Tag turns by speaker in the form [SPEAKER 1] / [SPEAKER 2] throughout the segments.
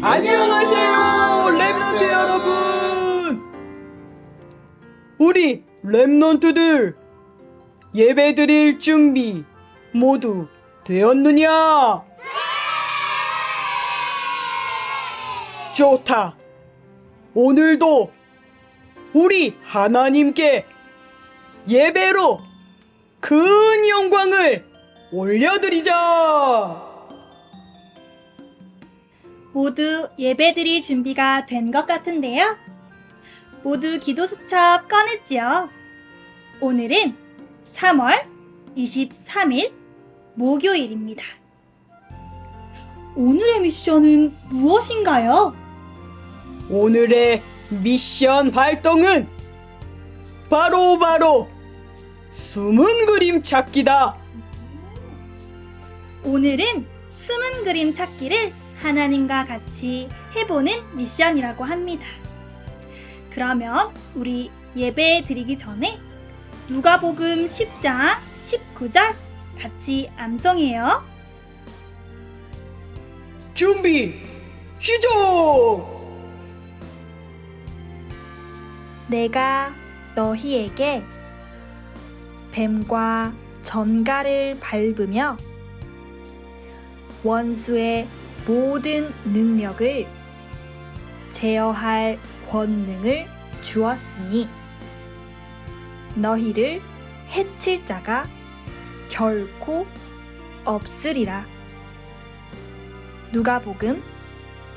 [SPEAKER 1] 안녕하세요, 랩런트 여러분. 우리 랩런트들 예배 드릴 준비 모두 되었느냐? 좋다. 오늘도 우리 하나님께 예배로 큰 영광을 올려드리자.
[SPEAKER 2] 모두 예배드릴 준비가 된 것 같은데요. 모두 기도 수첩 꺼냈지요. 오늘은 3월 23일 목요일입니다. 오늘의 미션은 무엇인가요?
[SPEAKER 1] 오늘의 미션 활동은 바로 바로 숨은 그림 찾기다.
[SPEAKER 2] 오늘은 숨은 그림 찾기를 하나님과 같이 해보는 미션이라고 합니다. 그러면 우리 예배 드리기 전에 누가복음 10장 19절 같이 암송해요.
[SPEAKER 1] 준비 시작.
[SPEAKER 2] 내가 너희에게 뱀과 전갈을 밟으며 원수의 모든 능력을 제어할 권능을 주었으니 너희를 해칠 자가 결코 없으리라. 누가복음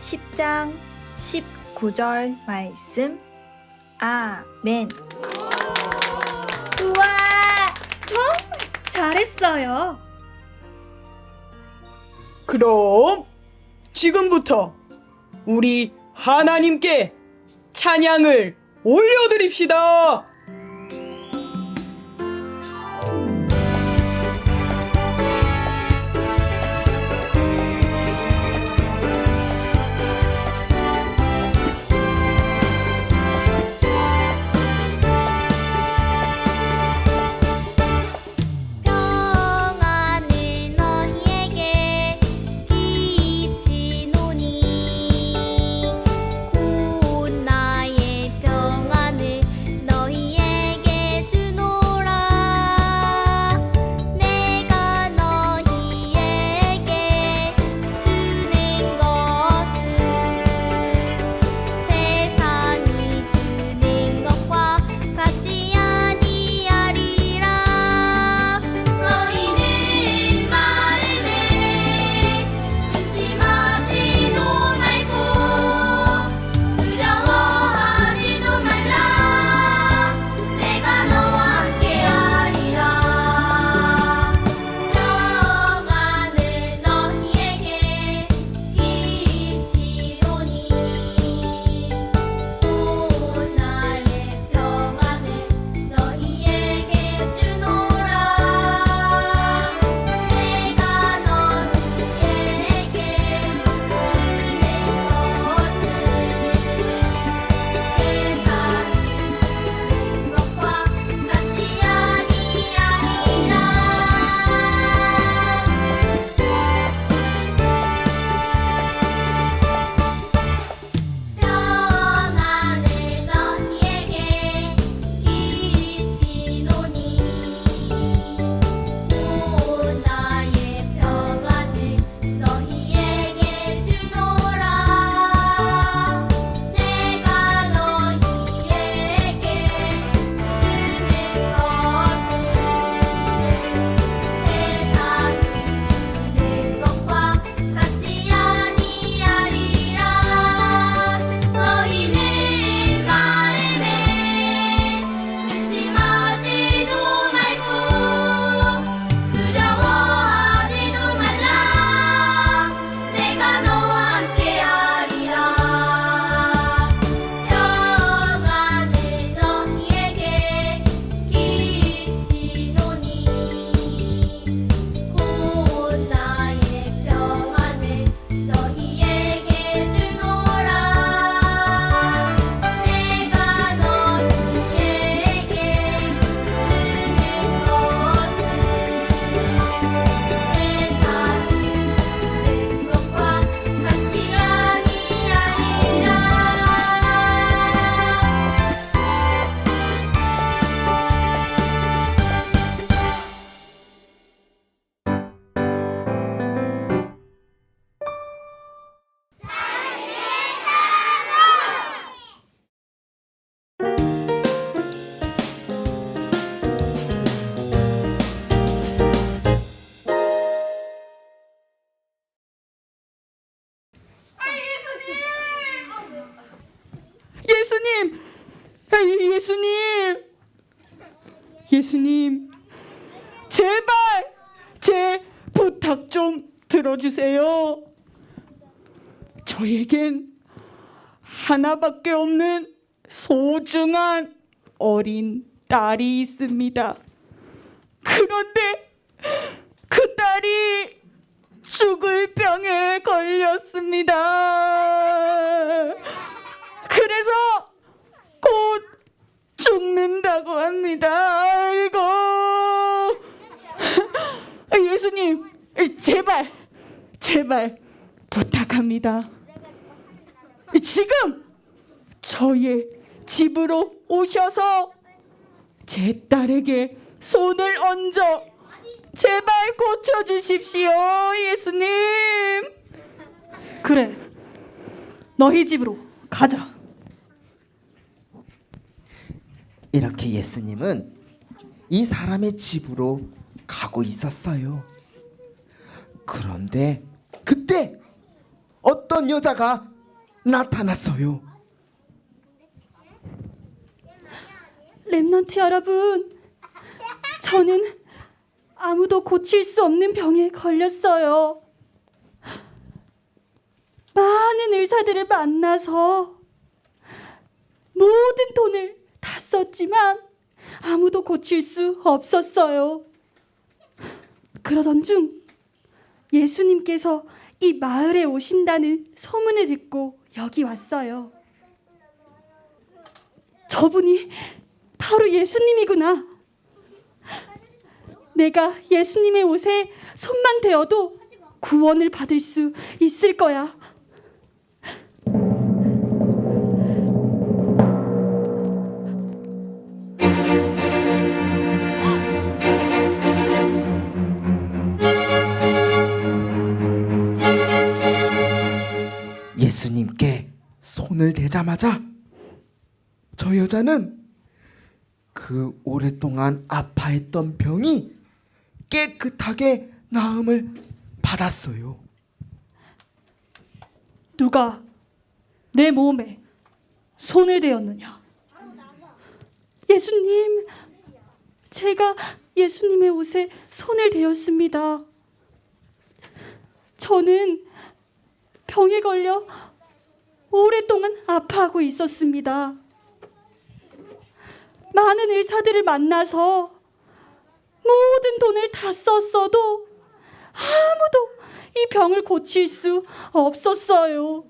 [SPEAKER 2] 10장 19절 말씀 아멘. 우와, 정말 잘했어요.
[SPEAKER 1] 그럼 지금부터 우리 하나님께 찬양을 올려드립시다.
[SPEAKER 3] 예수님, 제발 제 부탁 좀 들어주세요. 저에겐 하나밖에 없는 소중한 어린 딸이 있습니다. 그런데 그 딸이 죽을 병에 걸렸습니다. 그래서 곧 죽는다고 합니다. 아이고. 예수님, 제발, 제발 부탁합니다. 지금 저의 집으로 오셔서 제 딸에게 손을 얹어 제발 고쳐주십시오, 예수님.
[SPEAKER 4] 그래. 너희 집으로 가자.
[SPEAKER 5] 이렇게 예수님은 이 사람의 집으로 가고 있었어요. 그런데 그때 어떤 여자가 나타났어요.
[SPEAKER 4] 랩넌트 여러분, 저는 아무도 고칠 수 없는 병에 걸렸어요. 많은 의사들을 만나서 모든 돈을 다 썼지만 아무도 고칠 수 없었어요. 그러던 중 예수님께서 이 마을에 오신다는 소문을 듣고 여기 왔어요. 저분이 바로 예수님이구나. 내가 예수님의 옷에 손만 대어도 구원을 받을 수 있을 거야.
[SPEAKER 5] 손을 대자마자 저 여자는 그 오랫동안 아파했던 병이 깨끗하게 나음을 받았어요.
[SPEAKER 4] 누가 내 몸에 손을 대었느냐? 예수님, 제가 예수님의 옷에 손을 대었습니다. 저는 병에 걸려 오랫동안 아파하고 있었습니다. 많은 의사들을 만나서 모든 돈을 다 썼어도 아무도 이 병을 고칠 수 없었어요.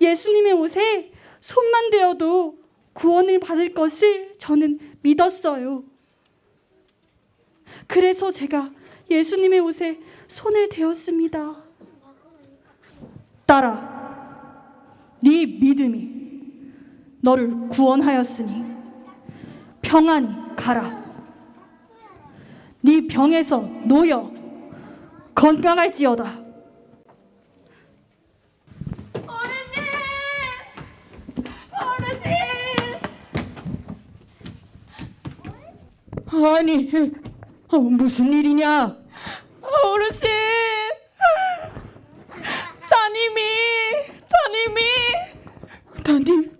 [SPEAKER 4] 예수님의 옷에 손만 대어도 구원을 받을 것을 저는 믿었어요. 그래서 제가 예수님의 옷에 손을 대었습니다. 딸아, 네 믿음이 너를 구원하였으니 평안히 가라. 네 병에서 놓여 건강할지어다.
[SPEAKER 3] 아니, 어, 무슨 일이냐?
[SPEAKER 4] 어르신, 따님이, 따님이.
[SPEAKER 3] 따님?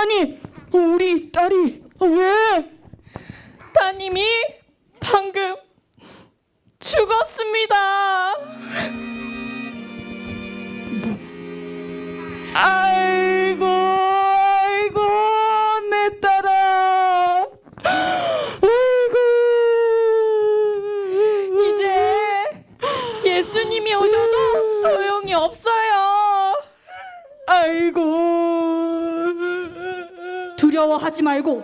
[SPEAKER 3] 아니, 우리 딸이 왜?
[SPEAKER 4] 따님이 방금 죽었습니다. 두려워하지 말고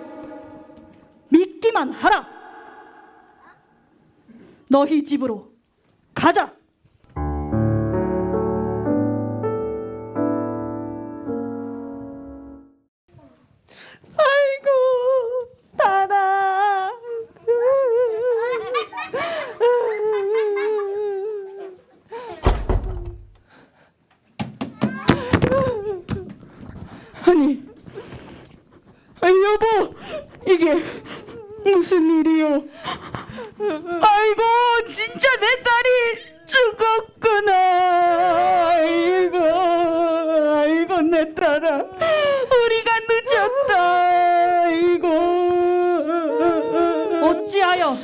[SPEAKER 4] 믿기만 하라. 너희 집으로 가자.
[SPEAKER 3] 냈더라 우리가 늦었다 이거
[SPEAKER 4] 어찌하여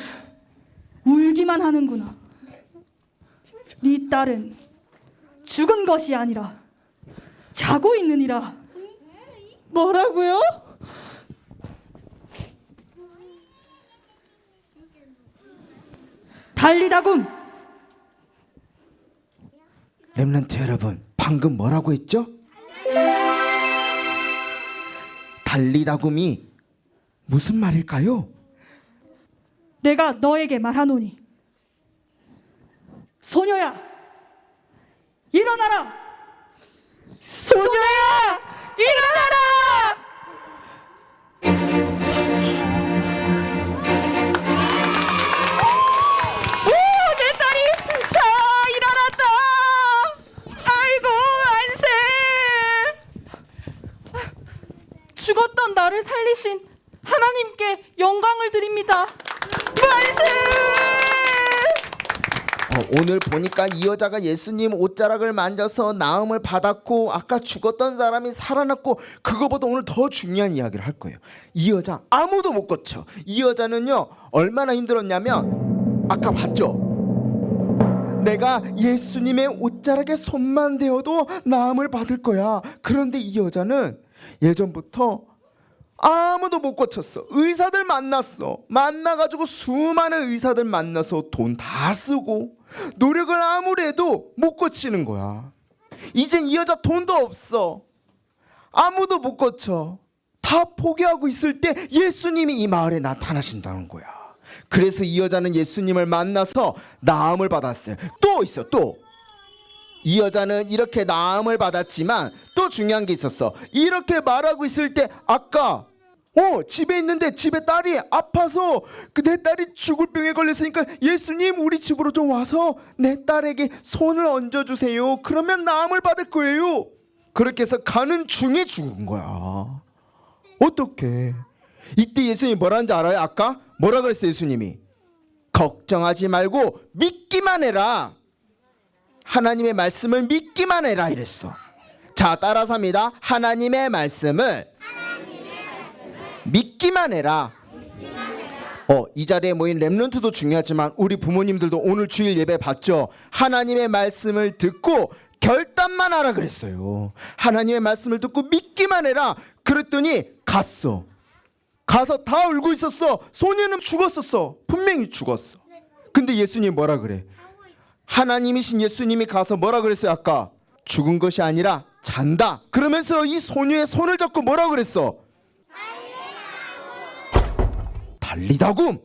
[SPEAKER 4] 울기만 하는구나 네 딸은 죽은 것이 아니라 자고 있느니라
[SPEAKER 3] 뭐라고요?
[SPEAKER 4] 달리다군
[SPEAKER 5] 렘런트 여러분 방금 뭐라고 했죠? 달리다굼이 무슨 말일까요?
[SPEAKER 4] 내가 너에게 말하노니 소녀야 일어나라
[SPEAKER 3] 소녀야 일어나라!
[SPEAKER 6] 살리신 하나님께 영광을 드립니다.
[SPEAKER 5] 어, 오늘 보니까 이 여자가 예수님 옷자락을 만져서 나음을 받았고 아까 죽었던 사람이 살아났고 그거보다 오늘 더 중요한 이야기를 할 거예요. 이 여자 아무도 못 고쳐. 이 여자는요 얼마나 힘들었냐면 아까 봤죠. 내가 예수님의 옷자락에 손만 대어도 나음을 받을 거야. 그런데 이 여자는 예전부터 아무도 못 고쳤어. 의사들 만났어. 만나가지고 수많은 의사들 만나서 돈 다 쓰고 노력을 아무리 해도 못 고치는 거야. 이젠 이 여자 돈도 없어. 아무도 못 고쳐. 다 포기하고 있을 때 예수님이 이 마을에 나타나신다는 거야. 그래서 이 여자는 예수님을 만나서 나음을 받았어요. 또 있어, 또. 이 여자는 이렇게 나음을 받았지만 또 중요한 게 있었어. 이렇게 말하고 있을 때 아까 어 집에 있는데 집에 딸이 아파서 그 내 딸이 죽을 병에 걸렸으니까 예수님 우리 집으로 좀 와서 내 딸에게 손을 얹어 주세요. 그러면 나음을 받을 거예요. 그렇게 해서 가는 중에 죽은 거야. 어떻게? 이때 예수님이 뭐라는지 알아요? 아까 뭐라 그랬어요 예수님이? 걱정하지 말고 믿기만 해라. 하나님의 말씀을 믿기만 해라 이랬어. 자, 따라서 합니다. 하나님의 말씀을 믿기만 해라. 어, 이 자리에 모인 렘넌트도 중요하지만 우리 부모님들도 오늘 주일 예배 봤죠? 하나님의 말씀을 듣고 결단만 하라 그랬어요. 하나님의 말씀을 듣고 믿기만 해라. 그랬더니 갔어. 가서 다 울고 있었어. 소녀는 죽었었어. 분명히 죽었어. 근데 예수님 뭐라 그래? 하나님이신 예수님이 가서 뭐라 그랬어요 아까 죽은 것이 아니라 잔다 그러면서 이 소녀의 손을 잡고 뭐라 그랬어 달리다굼.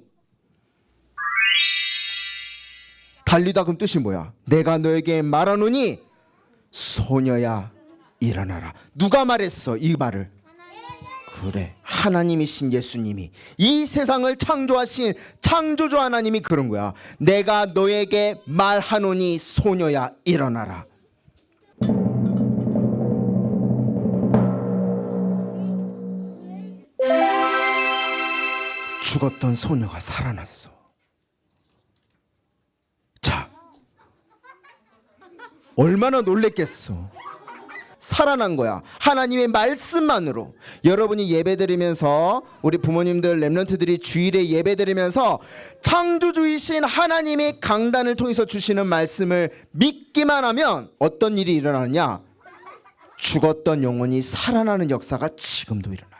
[SPEAKER 5] 달리다굼 뜻이 뭐야? 내가 너에게 말하노니 소녀야 일어나라. 누가 말했어 이 말을? 그래 하나님이신 예수님이. 이 세상을 창조하신 창조주 하나님이 그런 거야. 내가 너에게 말하노니 소녀야 일어나라 죽었던 소녀가 살아났어 자 얼마나 놀랬겠어 살아난 거야. 하나님의 말씀만으로. 여러분이 예배드리면서 우리 부모님들 렘넌트들이 주일에 예배드리면서 창조주이신 하나님의 강단을 통해서 주시는 말씀을 믿기만 하면 어떤 일이 일어나느냐? 죽었던 영혼이 살아나는 역사가 지금도 일어나요.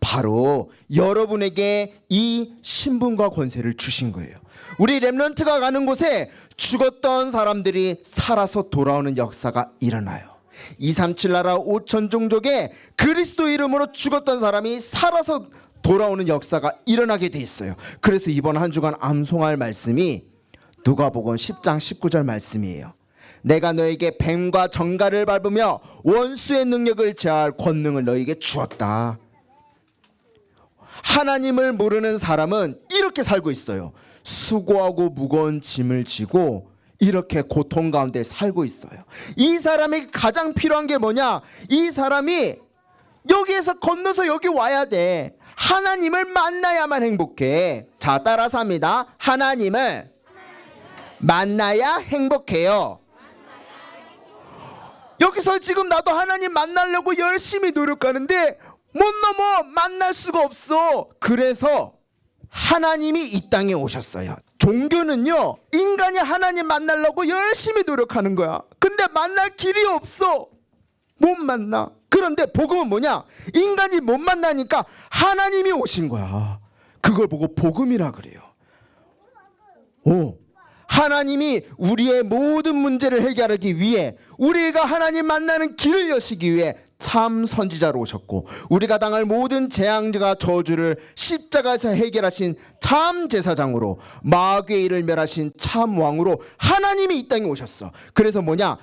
[SPEAKER 5] 바로 여러분에게 이 신분과 권세를 주신 거예요. 우리 렘넌트가 가는 곳에 죽었던 사람들이 살아서 돌아오는 역사가 일어나요. 237 나라 5천 종족에 그리스도 이름으로 죽었던 사람이 살아서 돌아오는 역사가 일어나게 돼 있어요. 그래서 이번 한 주간 암송할 말씀이 누가복음 10장 19절 말씀이에요. 내가 너에게 뱀과 정갈을 밟으며 원수의 능력을 제할 권능을 너에게 주었다. 하나님을 모르는 사람은 이렇게 살고 있어요. 수고하고 무거운 짐을 지고 이렇게 고통 가운데 살고 있어요. 이 사람에게 가장 필요한 게 뭐냐? 이 사람이 여기에서 건너서 여기 와야 돼. 하나님을 만나야만 행복해. 자, 따라서 합니다. 하나님을 만나야 행복해요. 여기서 지금 나도 하나님 만나려고 열심히 노력하는데 못 넘어 만날 수가 없어. 그래서 하나님이 이 땅에 오셨어요. 종교는요, 인간이 하나님 만나려고 열심히 노력하는 거야. 근데 만날 길이 없어. 못 만나. 그런데 복음은 뭐냐? 인간이 못 만나니까 하나님이 오신 거야. 그걸 보고 복음이라 그래요. 오. 하나님이 우리의 모든 문제를 해결하기 위해 우리가 하나님 만나는 길을 여시기 위해 참 선지자로 오셨고 우리가 당할 모든 재앙과 저주를 십자가에서 해결하신 참 제사장으로 마귀의 일을 멸하신 참 왕으로 하나님이 이 땅에 오셨어. 그래서 뭐냐?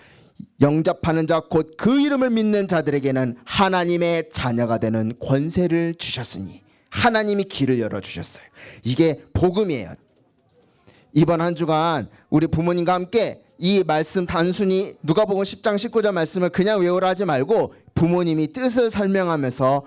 [SPEAKER 5] 영접하는 자 곧 그 이름을 믿는 자들에게는 하나님의 자녀가 되는 권세를 주셨으니 하나님이 길을 열어 주셨어요. 이게 복음이에요. 이번 한 주간 우리 부모님과 함께 이 말씀 단순히 누가복음 10장 19절 말씀을 그냥 외우라 하지 말고 부모님이 뜻을 설명하면서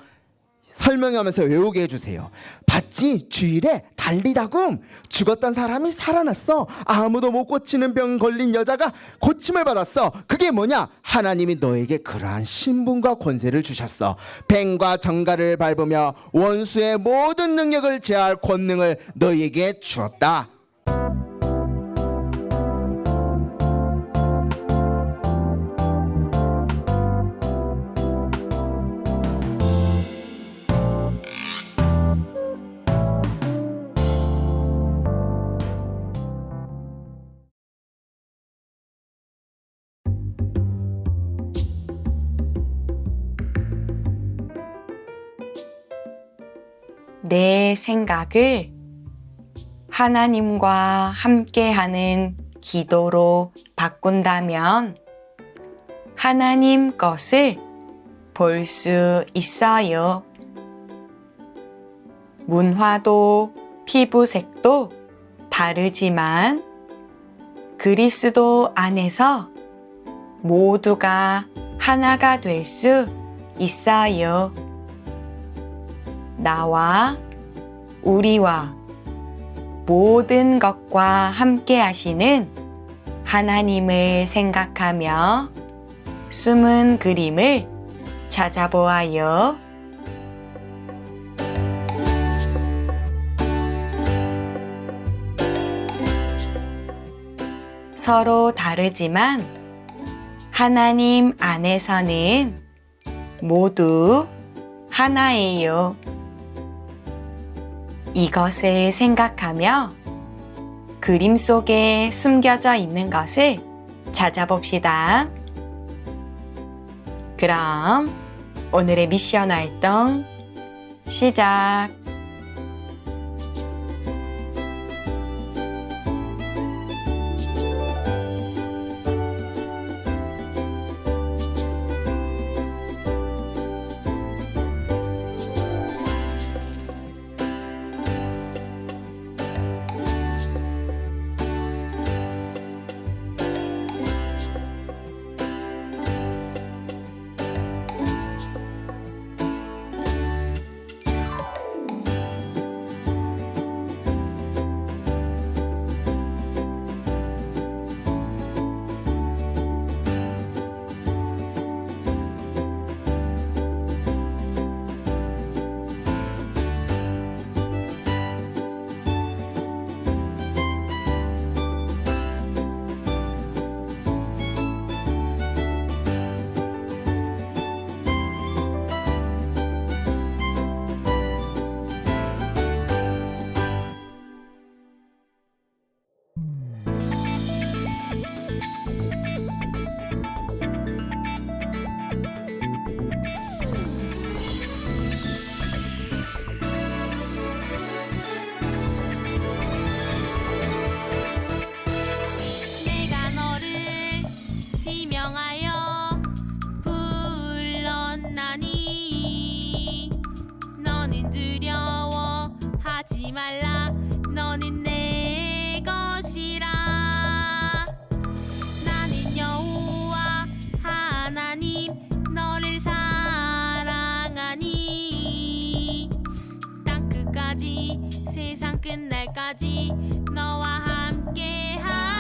[SPEAKER 5] 설명하면서 외우게 해주세요. 봤지? 주일에 달리다금 죽었던 사람이 살아났어. 아무도 못 고치는 병 걸린 여자가 고침을 받았어. 그게 뭐냐? 하나님이 너에게 그러한 신분과 권세를 주셨어. 뱀과 정갈을 밟으며 원수의 모든 능력을 제할 권능을 너에게 주었다.
[SPEAKER 7] 내 생각을 하나님과 함께하는 기도로 바꾼다면 하나님 것을 볼 수 있어요. 문화도 피부색도 다르지만 그리스도 안에서 모두가 하나가 될 수 있어요. 나와 우리와 모든 것과 함께 하시는 하나님을 생각하며 숨은 그림을 찾아보아요. 서로 다르지만 하나님 안에서는 모두 하나예요. 이것을 생각하며 그림 속에 숨겨져 있는 것을 찾아봅시다. 그럼 오늘의 미션 활동 시작!
[SPEAKER 8] 땅 끝까지? 세상 끝날까지? 너와 함께 하